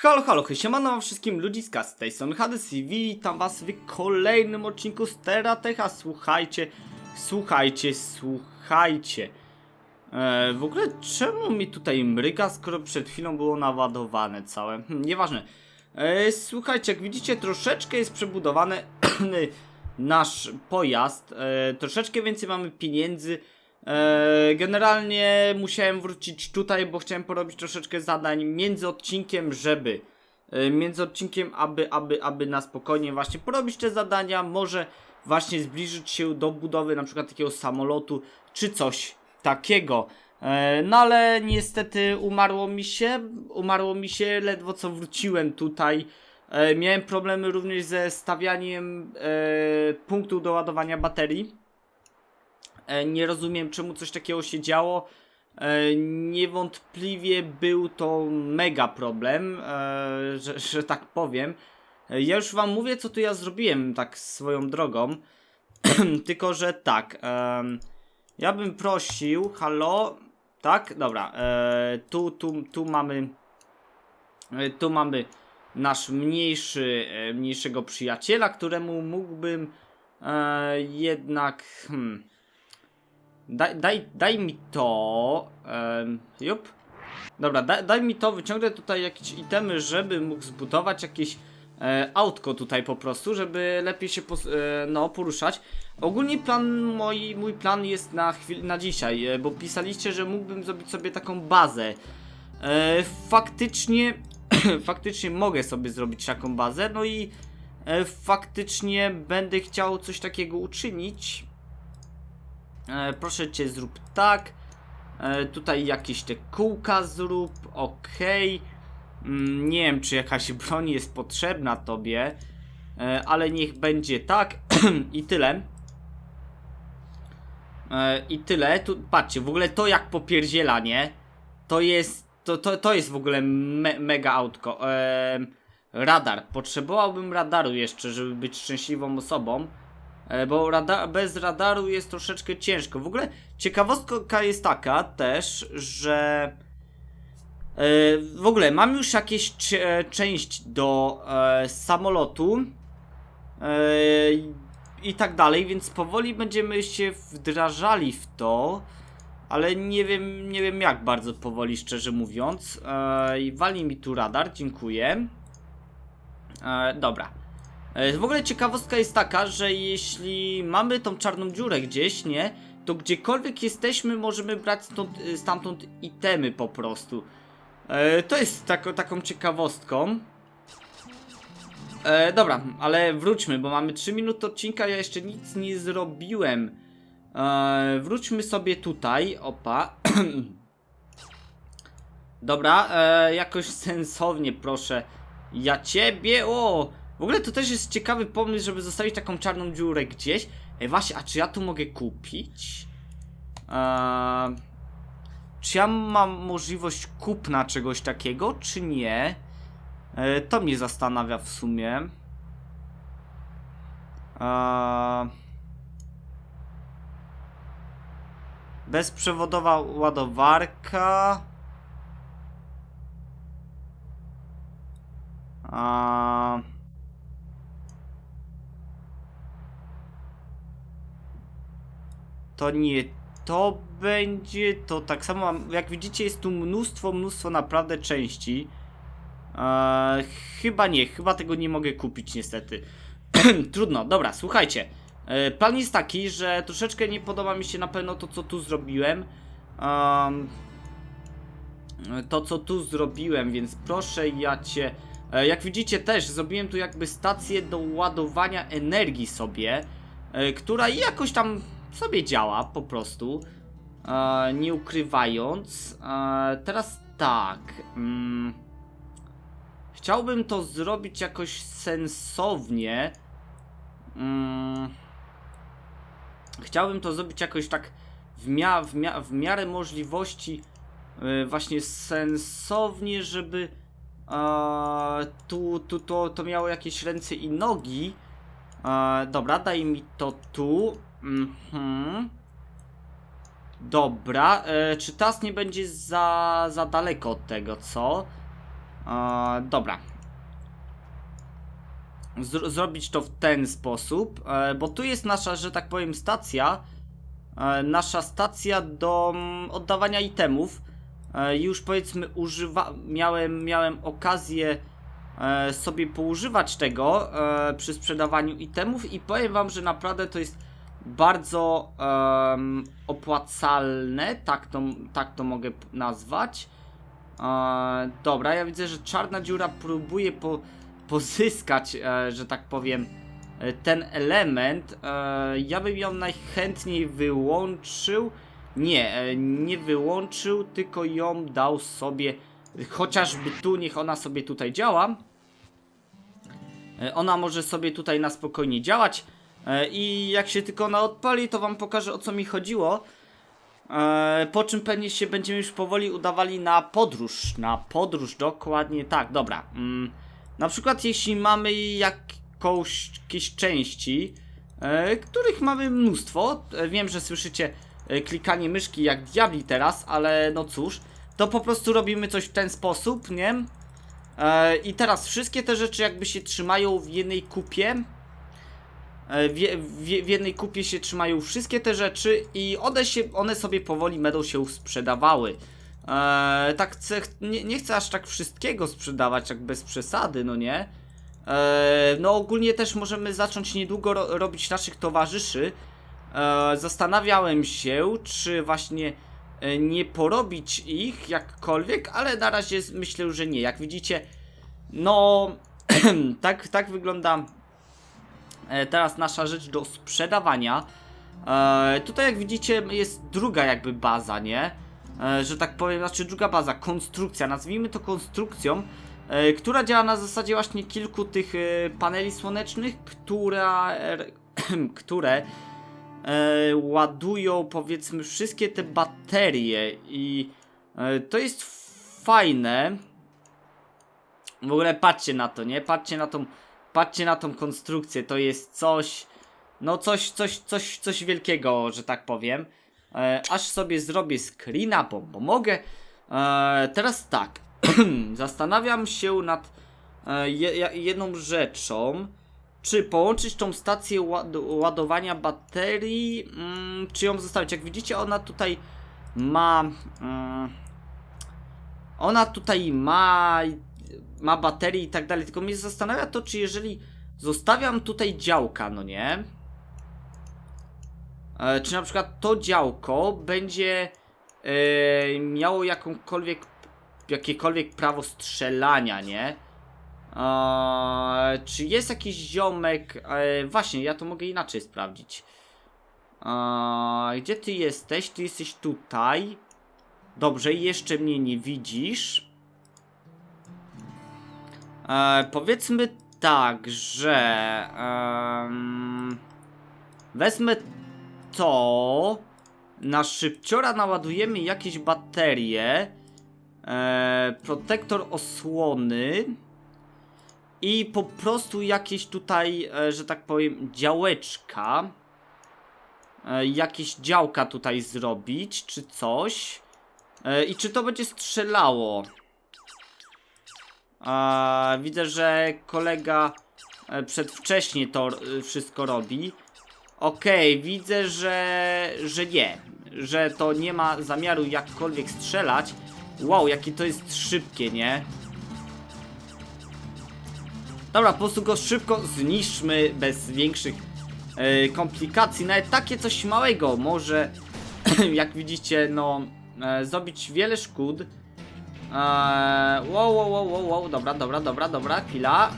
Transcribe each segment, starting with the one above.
Halo, halo, siemano wszystkim ludziska z tej strony Hades i witam was w kolejnym odcinku z Teratecha. Słuchajcie, słuchajcie, słuchajcie. E, w ogóle czemu mi tutaj mryga, skoro przed chwilą było naładowane całe? Hm, nieważne. E, słuchajcie, jak widzicie, troszeczkę jest przebudowany nasz pojazd. E, troszeczkę więcej mamy pieniędzy. E, generalnie musiałem wrócić tutaj, bo chciałem porobić troszeczkę zadań między odcinkiem, żeby e, między odcinkiem, aby, aby, aby na spokojnie właśnie porobić te zadania, może właśnie zbliżyć się do budowy na przykład takiego samolotu, czy coś takiego. E, No ale niestety umarło mi się, umarło mi się ledwo co wróciłem tutaj. Miałem problemy również ze stawianiem punktu do ładowania baterii. E, Nie rozumiem, czemu coś takiego się działo. E, Niewątpliwie był to mega problem, e, że, że tak powiem. Ja już wam mówię, co tu ja zrobiłem, tak swoją drogą. Tylko, że tak. ja bym prosił, halo. Tak, dobra. Tu, tu, tu mamy. Tu mamy nasz mniejszy, mniejszego przyjaciela, któremu mógłbym jednak. Hmm, Daj, daj, daj mi to. Um, jup. Dobra, daj, daj mi to, wyciągnę tutaj jakieś itemy, żeby mógł zbudować jakieś e, autko tutaj po prostu, żeby lepiej się pos, e, no, poruszać. Ogólnie plan, moi, mój plan jest na, chwil, na dzisiaj, e, bo pisaliście, że mógłbym zrobić sobie taką bazę. E, faktycznie, faktycznie mogę sobie zrobić taką bazę, no i e, faktycznie będę chciał coś takiego uczynić. E, proszę cię, zrób tak. E, tutaj jakieś te kółka zrób, okej. Mm, nie wiem, czy jakaś broń jest potrzebna tobie, e, ale niech będzie tak i tyle. E, I tyle. Tu, patrzcie, w ogóle to jak popierdziela, nie? To jest, to, to, to jest w ogóle me, mega autko. E, radar. Potrzebowałbym radaru jeszcze, żeby być szczęśliwą osobą. E, Bo rada bez radaru jest troszeczkę ciężko. W ogóle ciekawostka jest taka też, że e, w ogóle mam już jakieś część do e, samolotu i tak dalej, więc powoli będziemy się wdrażali w to. Ale nie wiem, nie wiem jak bardzo powoli, szczerze mówiąc. I wali mi tu radar, dziękuję. Dobra. E, W ogóle ciekawostka jest taka, że jeśli mamy tą czarną dziurę gdzieś, nie? To gdziekolwiek jesteśmy, możemy brać stąd, y, stamtąd itemy po prostu. E, to jest taką ciekawostką. E, dobra, ale wróćmy, bo mamy 3 minuty odcinka, ja jeszcze nic nie zrobiłem. E, wróćmy sobie tutaj, opa. Dobra, e, jakoś sensownie proszę. Ja ciebie, o! W ogóle to też jest ciekawy pomysł, żeby zostawić taką czarną dziurę gdzieś. Ej, właśnie, a czy ja tu mogę kupić? Eee, czy ja mam możliwość kupna czegoś takiego, czy nie? E, to mnie zastanawia w sumie. Eee, bezprzewodowa ładowarka. A... To nie to będzie, to tak samo jak widzicie jest tu mnóstwo, mnóstwo naprawdę części. Eee, chyba nie, chyba tego nie mogę kupić niestety. Trudno, dobra, słuchajcie. E, plan jest taki, że troszeczkę nie podoba mi się na pewno to, co tu zrobiłem. Em, to, co tu zrobiłem, więc proszę ja cię... E, Jak widzicie też, zrobiłem tu jakby stację do ładowania energii sobie, e, która jakoś tam sobie działa po prostu, e, nie ukrywając. E, Teraz tak... Mm, chciałbym to zrobić jakoś sensownie. Mm, chciałbym to zrobić jakoś tak w, mia w, mia w miarę możliwości e, właśnie sensownie, żeby e, tu, tu to, to miało jakieś ręce i nogi. E, dobra, daj mi to tu. Mhm. Dobra, e, czy tas nie będzie za, za daleko od tego, co? E, dobra. Zro zrobić to w ten sposób, e, bo tu jest nasza, że tak powiem, stacja. E, nasza stacja do mm, oddawania itemów. E, już powiedzmy używa miałem, miałem okazję e, sobie poużywać tego e, przy sprzedawaniu itemów i powiem wam, że naprawdę to jest bardzo em, opłacalne, tak to, tak to mogę nazwać. E, dobra, ja widzę, że czarna dziura próbuje po, pozyskać, e, że tak powiem, e, ten element. E, ja bym ją najchętniej wyłączył. Nie, e, nie wyłączył, tylko ją dał sobie, chociażby tu, niech ona sobie tutaj działa. E, Ona może sobie tutaj na spokojnie działać. E, I jak się tylko ona odpali, to wam pokażę o co mi chodziło. E, Po czym pewnie się będziemy już powoli udawali na podróż. Na podróż, dokładnie tak, dobra. Mm, Na przykład jeśli mamy jakąś, jakieś części, e, których mamy mnóstwo. Wiem, że słyszycie klikanie myszki jak diabli teraz, ale no cóż. To po prostu robimy coś w ten sposób, nie? I teraz wszystkie te rzeczy jakby się trzymają w jednej kupie. E, W, je- w, w jednej kupie się trzymają wszystkie te rzeczy i one, się, one sobie powoli będą się sprzedawały. E, tak chcę, nie, nie chcę aż tak wszystkiego sprzedawać, tak bez przesady, no nie? E, no ogólnie też możemy zacząć niedługo ro, robić naszych towarzyszy. E, zastanawiałem się, czy właśnie e, nie porobić ich jakkolwiek, ale na razie myślę, że nie. Jak widzicie, no tak, tak wygląda e, teraz nasza rzecz do sprzedawania. E, tutaj jak widzicie jest druga jakby baza, nie? E, że tak powiem, znaczy druga baza, konstrukcja, nazwijmy to konstrukcją, e, która działa na zasadzie właśnie kilku tych e, paneli słonecznych, która, e, które e, ładują powiedzmy wszystkie te baterie i e, to jest fajne. W ogóle patrzcie na to, nie? Patrzcie na tą, patrzcie na tą konstrukcję, to jest coś, no coś, coś, coś, coś wielkiego, że tak powiem. E, aż sobie zrobię screena, bo, bo mogę. E, teraz tak, zastanawiam się nad e, jedną rzeczą. Czy połączyć tą stację ład ładowania baterii, mm, czy ją zostawić? Jak widzicie, ona tutaj ma. Mm, ona tutaj ma. Ma baterii i tak dalej. Tylko mnie zastanawia to, czy jeżeli zostawiam tutaj działka, no nie? E, czy na przykład to działko będzie e, miało jakąkolwiek, jakiekolwiek prawo strzelania, nie? E, czy jest jakiś ziomek? Właśnie, ja to mogę inaczej sprawdzić. Gdzie ty jesteś? Ty jesteś tutaj. Dobrze, jeszcze mnie nie widzisz. E, powiedzmy tak, że em, wezmę to na szybciora naładujemy jakieś baterie e, protektor osłony i po prostu jakieś tutaj, e, że tak powiem, działeczka e, jakieś działka tutaj zrobić, czy coś. E, i czy to będzie strzelało e, widzę, że kolega e, przedwcześnie to e, wszystko robi Okej, widzę, że, że nie. Że to nie ma zamiaru jakkolwiek strzelać. Wow, jakie to jest szybkie, nie? Dobra, po prostu go szybko zniszczmy bez większych e, komplikacji. Nawet takie coś małego może, jak widzicie, no, e, zrobić wiele szkód. E, wow, wow, wow, wow, wow, dobra, dobra, dobra, dobra, chwila.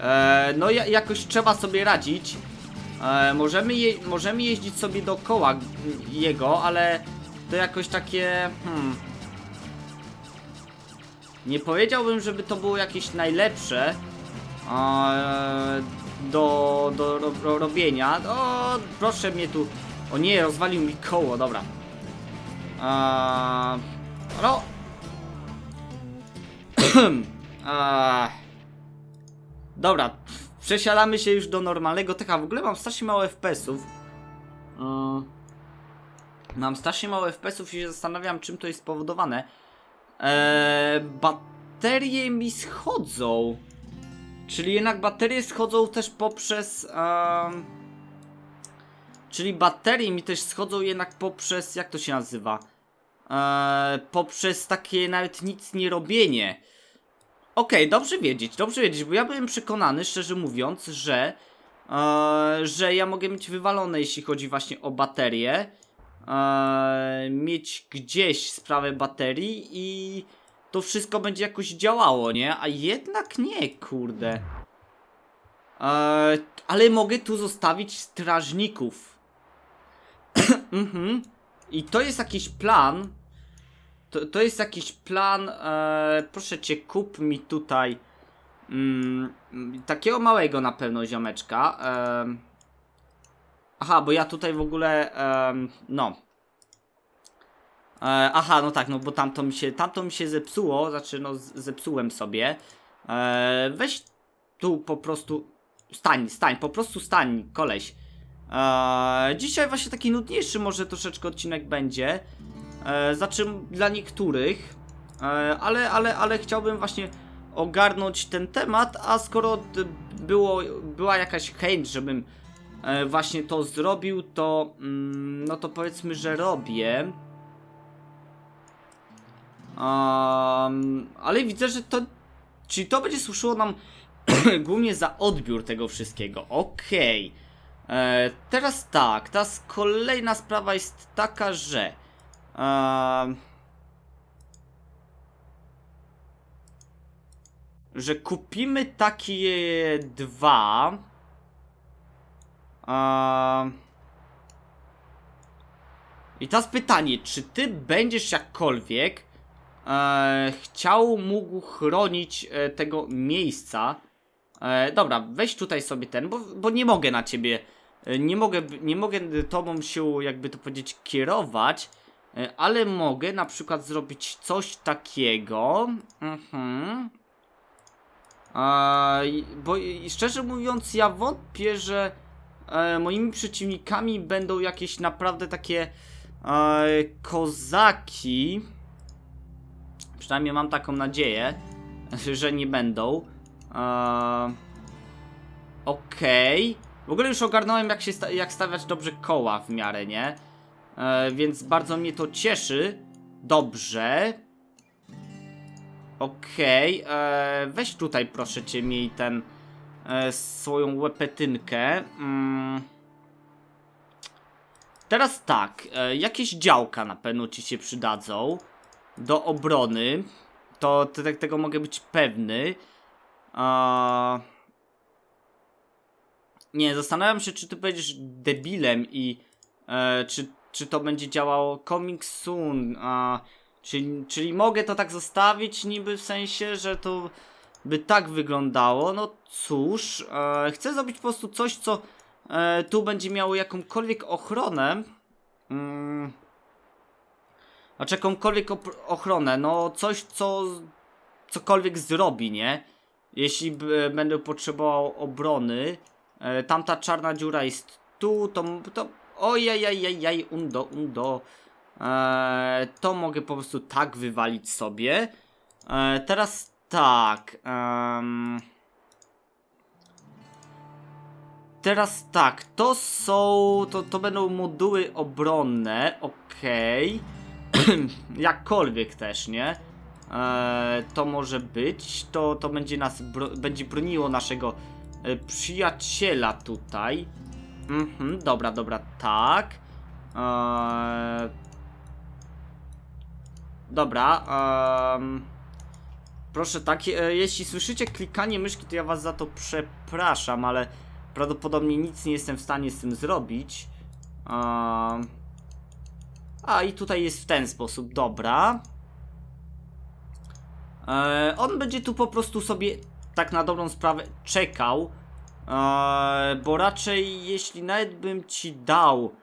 E, no ja, jakoś trzeba sobie radzić. E, możemy, je, możemy jeździć sobie dookoła jego, ale to jakoś takie... Hmm, nie powiedziałbym, żeby to było jakieś najlepsze e, do, do ro, ro, robienia. O, proszę mnie tu... O nie, rozwalił mi koło, dobra. E, no... Eee, Dobra, przesiadamy się już do normalnego taka. W ogóle mam strasznie mało FPS-ów. Yy. Mam strasznie mało FPS-ów i się zastanawiam, czym to jest spowodowane. Eee, baterie mi schodzą. Czyli jednak baterie schodzą też poprzez. em, czyli baterie mi też schodzą jednak poprzez. Jak to się nazywa? Eee, poprzez takie nawet nic nie robienie. Okej, dobrze wiedzieć, dobrze wiedzieć, bo ja byłem przekonany, szczerze mówiąc, że. Eee, że ja mogę mieć wywalone, jeśli chodzi właśnie o baterie. Eee, mieć gdzieś sprawę baterii i to wszystko będzie jakoś działało, nie? A jednak nie, kurde. Eee, ale mogę tu zostawić strażników. mhm. I to jest jakiś plan. To, to jest jakiś plan. Eee, proszę cię, kup mi tutaj. Mm, takiego małego na pewno ziomeczka. Eee, aha, bo ja tutaj w ogóle. em, no. E, aha, no tak, no bo tamto mi się, tamto mi się zepsuło, znaczy no zepsułem sobie. E, weź tu po prostu, stań, stań, po prostu stań, koleś. E, dzisiaj właśnie taki nudniejszy może troszeczkę odcinek będzie. E, znaczy dla niektórych, e, ale, ale, ale chciałbym właśnie ogarnąć ten temat, a skoro było, była jakaś chęć, żebym e, właśnie to zrobił, to mm, no to powiedzmy, że robię. Um, ale widzę, że to. Czyli to będzie służyło nam głównie za odbiór tego wszystkiego. Okej. E, Teraz tak, teraz kolejna sprawa jest taka, że. em, że kupimy takie dwa. em, I teraz pytanie, czy ty będziesz jakkolwiek e, chciał, mógł chronić e, tego miejsca? E, dobra, weź tutaj sobie ten, bo, bo nie mogę na ciebie, e, nie mogę, nie mogę tobą się, jakby to powiedzieć, kierować, e, ale mogę na przykład zrobić coś takiego. Mhm. Bo i szczerze mówiąc, ja wątpię, że e, moimi przeciwnikami będą jakieś naprawdę takie e, kozaki. Przynajmniej mam taką nadzieję, że nie będą. E, Okej. W ogóle już ogarnąłem, jak, się sta- jak stawiać dobrze koła w miarę, nie? E, więc bardzo mnie to cieszy. Dobrze. Okej, e, weź tutaj proszę cię miej ten e, swoją łepetynkę. Mm. Teraz tak, e, jakieś działka na pewno ci się przydadzą do obrony. To te, tego mogę być pewny. Nie, zastanawiam się, czy ty będziesz debilem i e, czy, czy to będzie działało coming soon. A, czyli, czyli mogę to tak zostawić niby w sensie, że to by tak wyglądało. No cóż, e, chcę zrobić po prostu coś, co e, tu będzie miało jakąkolwiek ochronę. Mm. Znaczy jakąkolwiek ochronę, no coś, co cokolwiek zrobi, nie? Jeśli będę potrzebował obrony, e, tamta czarna dziura jest tu, to, to ojajajajaj, undo, undo. E, to mogę po prostu tak wywalić sobie. E, teraz tak. em, teraz tak, to są, to, to będą moduły obronne, okej. Jakkolwiek też, nie? Eee, to może być. To, to będzie nas bro będzie broniło naszego e, przyjaciela tutaj. Mhm, dobra, dobra, tak. Eee, dobra. proszę tak, e, jeśli słyszycie klikanie myszki, to ja was za to przepraszam, ale prawdopodobnie nic nie jestem w stanie z tym zrobić. A i tutaj jest w ten sposób, dobra. E, on będzie tu po prostu sobie tak na dobrą sprawę czekał. E, bo raczej jeśli nawet bym ci dał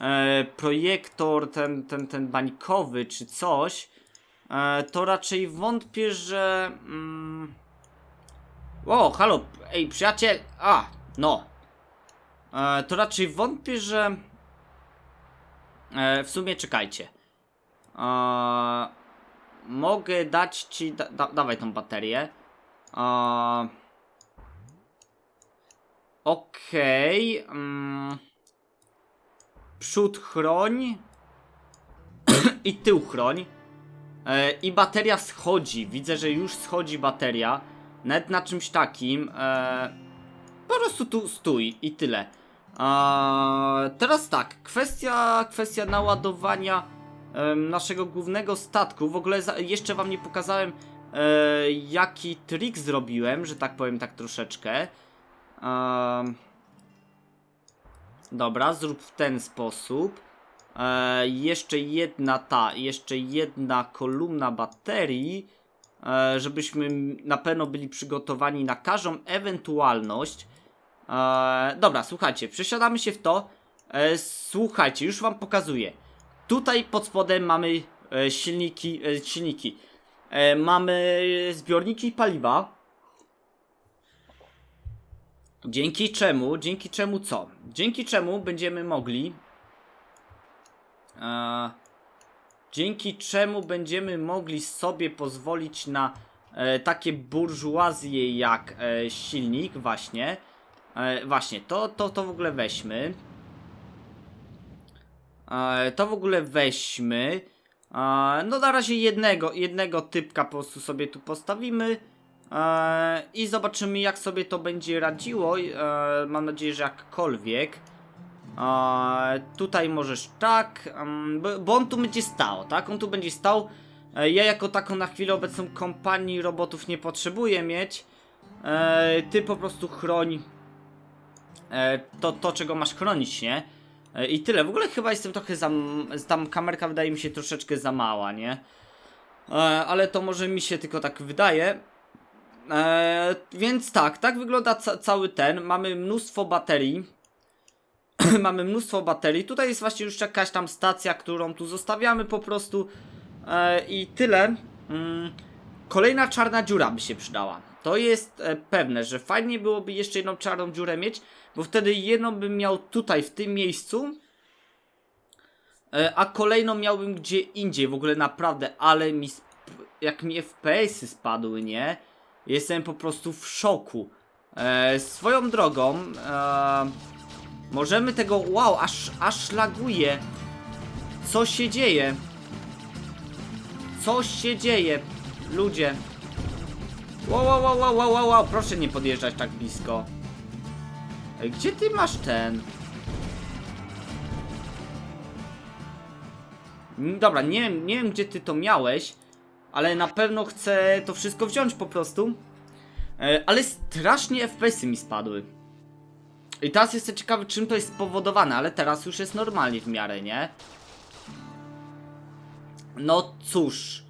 e, projektor ten, ten, ten bańkowy czy coś, e, to raczej wątpię, że... Mm... O, halo, ej przyjaciel, a, no. E, to raczej wątpię, że E, w sumie czekajcie. E, mogę dać ci. Da, da, dawaj tą baterię. E, Okej. mm. przód chroń. I tył chroń. E, I bateria schodzi. Widzę, że już schodzi bateria. Nawet na czymś takim. E, po prostu tu stój i tyle. E, teraz tak, kwestia, kwestia naładowania naszego głównego statku. W ogóle jeszcze wam nie pokazałem, e, jaki trik zrobiłem, że tak powiem, tak troszeczkę. Em, dobra, zrób w ten sposób. E, jeszcze jedna ta, jeszcze jedna kolumna baterii, e, żebyśmy na pewno byli przygotowani na każdą ewentualność. E, dobra, słuchajcie, przesiadamy się w to. E, słuchajcie, już wam pokazuję. Tutaj pod spodem mamy e, silniki, e, silniki. E, mamy zbiorniki paliwa. Dzięki czemu, dzięki czemu co? Dzięki czemu będziemy mogli E, dzięki czemu będziemy mogli sobie pozwolić na e, takie burżuazje jak e, silnik, właśnie. E, właśnie, to, to, to w ogóle weźmy. E, to w ogóle weźmy. E, no na razie jednego, jednego typka po prostu sobie tu postawimy. E, I zobaczymy jak sobie to będzie radziło. Mam nadzieję, że jakkolwiek. Tutaj możesz tak, em, bo, on tu będzie stał, tak? On tu będzie stał. Ja jako taką na chwilę obecną kompanii robotów nie potrzebuję mieć. Ty po prostu chroń to, to, czego masz chronić, nie? E, I tyle. W ogóle chyba jestem trochę za... Tam kamerka wydaje mi się troszeczkę za mała, nie? E, ale to może mi się tylko tak wydaje. E, więc tak, tak wygląda ca cały ten. Mamy mnóstwo baterii. Mamy mnóstwo baterii. Tutaj jest właśnie już jakaś tam stacja, którą tu zostawiamy po prostu. I tyle. Kolejna czarna dziura by się przydała. To jest e, pewne, że fajnie byłoby jeszcze jedną czarną dziurę mieć, bo wtedy jedną bym miał tutaj w tym miejscu. E, a kolejną miałbym gdzie indziej. W ogóle naprawdę, ale mi. Jak mi FPS-y spadły, nie? Jestem po prostu w szoku. E, swoją drogą. E, możemy tego. Wow, aż, aż laguje. Co się dzieje? Co się dzieje? Ludzie. Wow, wow, wow, wow, wow, wow. Proszę nie podjeżdżać tak blisko. Gdzie ty masz ten? Mm, Dobra, nie wiem, nie wiem gdzie ty to miałeś, ale na pewno chcę to wszystko wziąć po prostu. E, ale strasznie FPS-y mi spadły. I teraz jestem ciekawy czym to jest spowodowane, ale teraz już jest normalnie w miarę, nie? No cóż.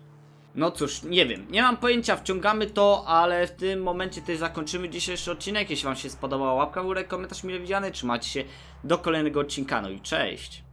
No cóż, nie wiem, nie mam pojęcia, wciągamy to, ale w tym momencie tutaj zakończymy dzisiejszy odcinek. Jeśli wam się spodobała łapka w górę, komentarz mile widziany, trzymajcie się do kolejnego odcinka, no i cześć!